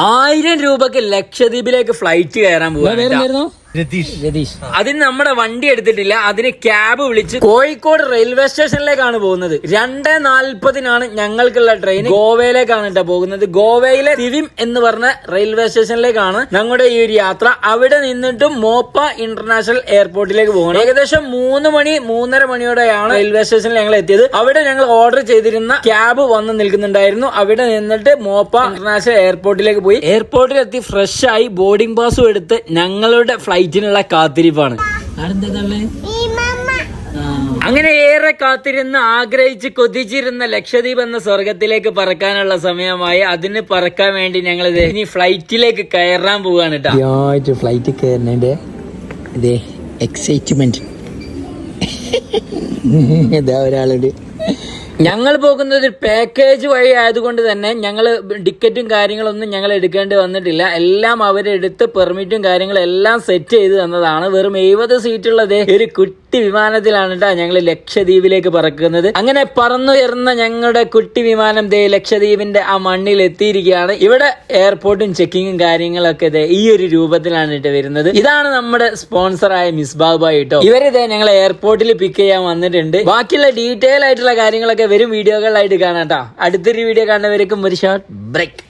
ആയിരം രൂപക്ക് ലക്ഷദ്വീപിലേക്ക് ഫ്ലൈറ്റ് കയറാൻ പോകുന്നു രതീഷ്. രതീഷ്. അതിന് നമ്മുടെ വണ്ടി എടുത്തിട്ടില്ല. അതിന് ക്യാബ് വിളിച്ച് കോഴിക്കോട് റെയിൽവേ സ്റ്റേഷനിലേക്കാണ് പോകുന്നത്. രണ്ട് നാൽപ്പതിനാണ് ഞങ്ങൾക്കുള്ള ട്രെയിൻ ഗോവയിലേക്കാണ് കേട്ടോ പോകുന്നത്. ഗോവയിലെ തിവിം എന്ന് പറഞ്ഞ റെയിൽവേ സ്റ്റേഷനിലേക്കാണ് ഞങ്ങളുടെ ഈ ഒരു യാത്ര. അവിടെ നിന്നിട്ടും മോപ്പ ഇന്റർനാഷണൽ എയർപോർട്ടിലേക്ക് പോകണം. ഏകദേശം മൂന്ന് മണി മൂന്നര മണിയോടെയാണ് റെയിൽവേ സ്റ്റേഷനിൽ ഞങ്ങൾ എത്തിയത്. അവിടെ ഞങ്ങൾ ഓർഡർ ചെയ്തിരുന്ന ക്യാബ് വന്ന് നിൽക്കുന്നുണ്ടായിരുന്നു. അവിടെ നിന്നിട്ട് മോപ്പ ഇന്റർനാഷണൽ എയർപോർട്ടിലേക്ക് പോയി. എയർപോർട്ടിലെത്തി ഫ്രഷ് ആയി ബോർഡിംഗ് പാസും എടുത്ത് ഞങ്ങളുടെ ഫ്ലൈറ്റിനുള്ള കാത്തിരിപ്പാണ്. അങ്ങനെ ഏറെ കാത്തിരുന്ന് ആഗ്രഹിച്ച് കൊതിച്ചിരുന്ന ലക്ഷദ്വീപ് എന്ന സ്വർഗത്തിലേക്ക് പറക്കാനുള്ള സമയമായി. അതിന് പറക്കാൻ വേണ്ടി ഞങ്ങൾ ഇനി ഫ്ലൈറ്റിലേക്ക് കയറാൻ പോവാണ് കേട്ടോ ഫ്ലൈറ്റ് കയറുന്നതിന്റെ ഇതേ എക്സൈറ്റ്മെന്റ് ഇതാ ഒരാളുണ്ട് ഞങ്ങൾ പോകുന്നത് പാക്കേജ് വഴി ആയതുകൊണ്ട് തന്നെ ഞങ്ങൾ ടിക്കറ്റും കാര്യങ്ങളൊന്നും ഞങ്ങൾ എടുക്കേണ്ടി വന്നിട്ടില്ല. എല്ലാം അവരെടുത്ത് പെർമിറ്റും കാര്യങ്ങളും എല്ലാം സെറ്റ് ചെയ്ത് തന്നതാണ്. വെറും എഴുപത് സീറ്റുള്ളത് ഒരു കുട്ടി വിമാനത്തിലാണ് കേട്ടോ ഞങ്ങൾ ലക്ഷദ്വീപിലേക്ക് പറക്കുന്നത്. അങ്ങനെ പറന്നുയർന്ന ഞങ്ങളുടെ കുട്ടി വിമാനം ദേ ലക്ഷദ്വീപിന്റെ ആ മണ്ണിൽ എത്തിയിരിക്കുകയാണ് ഇവിടെ എയർപോർട്ടും ചെക്കിങ്ങും കാര്യങ്ങളൊക്കെ ഇതേ ഈ ഒരു രൂപത്തിലാണ് കേട്ടോ വരുന്നത്. ഇതാണ് നമ്മുടെ സ്പോൺസറായ മിസ് ബാബായി കേട്ടോ ഇവരിതേ ഞങ്ങൾ എയർപോർട്ടിൽ പിക്ക് ചെയ്യാൻ വന്നിട്ടുണ്ട്. ബാക്കിയുള്ള ഡീറ്റെയിൽ ആയിട്ടുള്ള കാര്യങ്ങളൊക്കെ വരും വീഡിയോകളായിട്ട് കാണാം കേട്ടോ അടുത്തൊരു വീഡിയോ കാണുന്നവർക്കും ഒരു ഷോർട്ട് ബ്രേക്ക്